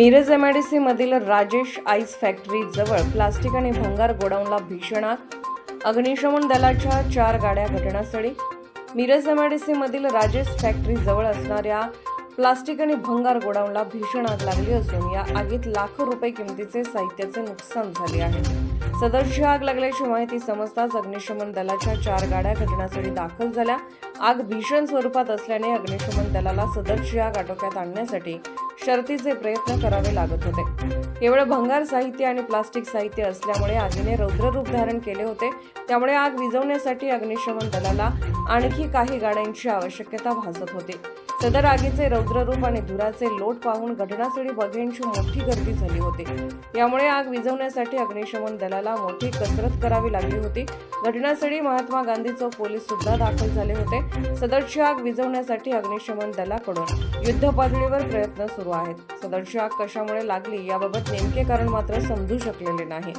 Miraj M I D मधील Rajesh ice factory जवळ plastic आणि भंगार गोडाऊनला भीषण आग अग्निशमन दलाच्या चार गाड्या घटनास्थळी. मिरज एम आय डी मधील राजेश फॅक्टरी जवळ असणाऱ्या प्लास्टिक आणि भंगार गोडाऊनला भीषण आग लागली असून या आगीत लाखो रुपये किमतीचे साहित्याचे नुकसान झाले आहे. सदरची आग लागल्याची माहिती समजताच अग्निशमन दलाच्या चार गाड्या घटनास्थळी दाखल झाल्या. आग भीषण स्वरूपात असल्याने अग्निशमन दलाला सदरची आग आटोक्यात आणण्यासाठी शर्तीचे प्रयत्न करावे लागत होते. केवळ भंगार साहित्य आणि प्लास्टिक साहित्य असल्यामुळे आगीने रौद्ररूप धारण केले होते. त्यामुळे आग विझवण्यासाठी अग्निशमन दलाला आणखी काही गाड्यांची आवश्यकता भासत होती. सदर आगीचे रौद्ररूप आणि धुराचे लोट पाहून घटनास्थळी बघेंची मोठी गर्दी झाली होती. यामुळे आग विझवण्यासाठी अग्निशमन दलाला मोठी कसरत करावी लागली होती. घटनास्थळी महात्मा गांधी चौक पोलीस सुद्धा दाखल झाले होते. सदरची आग विझवण्यासाठी अग्निशमन दलाकडून युद्ध पातळीवर प्रयत्न सुरू आहेत. सदरची आग कशामुळे लागली याबाबत नेमके कारण मात्र समजू शकलेले नाही.